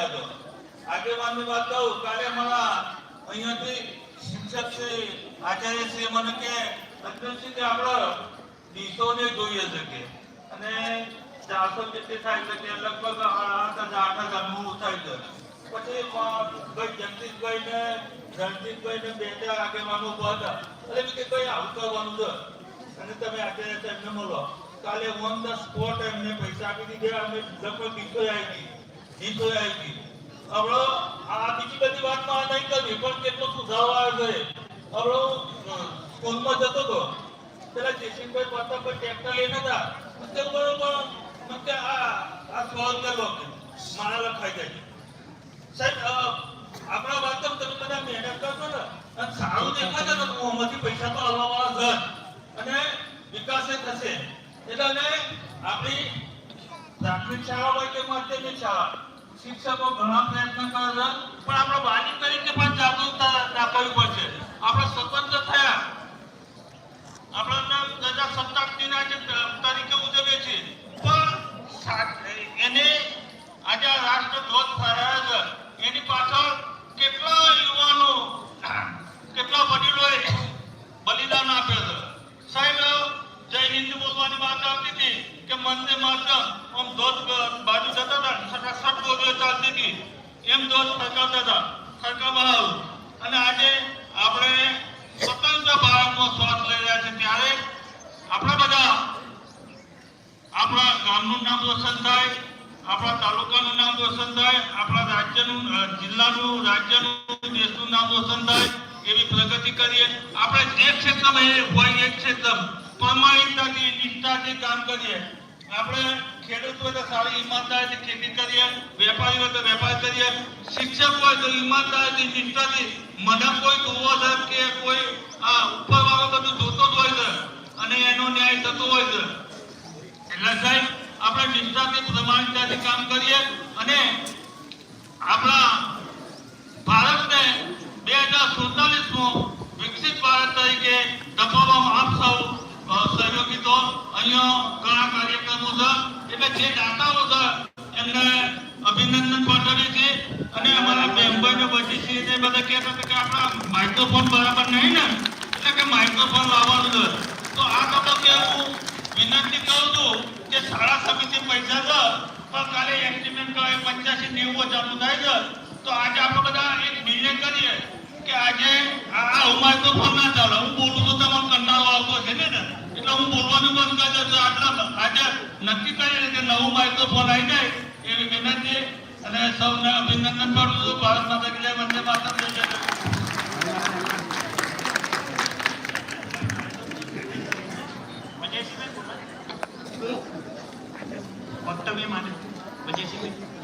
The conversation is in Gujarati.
ગયા તો આગેવાનની વાત કહું, કાલે મારા અહીંયાથી શિક્ષક છે, આચાર્ય છે, મને કે રજનીશજી કે આપણે ડીશોને જોઈએ છે અને ચારસો જેટલી થાય છે લગભગ આઠ હજાર, આઠ હજારનું થાય છે. પછી ભાઈ જગદીશભાઈ ને રણજીતભાઈ ને બે ચાર આગેવાનો ઊભા હતા. એટલે મેં કે ભાઈ આવું કરવાનું છે? અને તમે આચાર્ય સાહેબને મળો કાલે ઓન ધ સ્પોટ એમને પૈસા આપી દીધા અમે લગભગ ડીશો આવી ગઈ ડીશો આવી ગઈ હવે આ બીજી બધી વાતમાં આ નહીં કરવી પણ કેટલો સુધારો આવ્યો છે હવે હું સ્કૂલમાં જતો હતો પેલા જયસિંહભાઈ પ્રતાપભાઈ ટ્રેક્ટર લઈને હતા તે બરોબર મને કે આ આ સોલ્વ કરો કે મારા લખાઈ જાય સાહેબ અ, આપણા વાત તમે બધા મહેનત કરશો ને અને સારું દેખાશે ને તો આમાંથી પૈસા તો આવવા વાળા છે અને વિકાસ ય થશે એટલે અને આપણી પ્રાથમિક શાળા હોય કે માધ્યમિક શાળા શિક્ષકો ઘણા પ્રયત્ન કરે છે પણ આપણે વાલી તરીકે પણ જાગૃતતા દાખવવી પડશે. આપણે સ્વતંત્ર થયા. આપણે પ્રજાસત્તાક દિન આજે તરીકે ઉજવીએ છીએ. પણ એને આજે રાષ્ટ્રધ્વજ છે. એની પાછળ કેટલા યુવાનો, કેટલા વડીલોએ બલિદાન આપ્યું છે. સાહેબ, જય હિન્દ બોલવાની વાત આવતી હતી કે વંદે માતરમ. હતી એમ ધોધ ફરકાવતા હતા, ફરકાવવા આવું. અને આજે આપણે સ્વતંત્ર ભારતનો સ્વાદ લઈ રહ્યા છે ત્યારે આપણે બધા, આપણા ગામનું નામ રોશન થાય, આપણા તાલુકાનું નામ રોશન થાય, આપણા રાજ્યનું જિલ્લાનું, રાજ્યનું, દેશનું નામ રોશન થાય એવી પ્રગતિ કરીએ. આપણે એક ક્ષેત્રમાં એ હોય એ ક્ષેત્ર પ્રમાણિકતાથી, નિષ્ઠાથી કામ કરીએ. આપણે ખેડૂત હોય તો સારી ઈમાનદારીથી ખેતી કરીએ, વેપારી હોય તો વેપાર કરીએ, શિક્ષક હોય તો ઈમાનદારીથી નિષ્ઠાથી મને કોઈ જોવો કે કોઈ આ ઉપરવાળો બધું જોતો જ હોય છે અને એનો ન્યાય થતો હોય છે. એટલે સાહેબ, આપણે નિષ્ઠાથી પ્રમાણિકતાથી કામ કરીએ અને આપણા ભારતને બે હજાર સુડતાલીસમાં વિકસિત ભારત તરીકે દબાવવામાં આપ સૌ કે આપણા માઇક્રોફોન બરાબર પૈસા છે, પણ કાલે એસ્ટિમેટ હજારનું થાય છે. તો આજે આપણે બધા એક નિર્ણય કરીએ કે આજે આ હું માઇક્રોફોન ના ચાલે હું બોલું તો તમને કંટાળો આવતો છે ને? હું બોલવાનું બંધ કરી દઉં છું આટલા આજે નક્કી કરીએ કે નવું માઇક્રોફોન આવી જાય એવી વિનંતી અને સૌને અભિનંદન કરું છું ભારત માતા કી જય વંદે માતરમ જય જય જય. વક્તવ્ય માટે વિજયસિંહભાઈ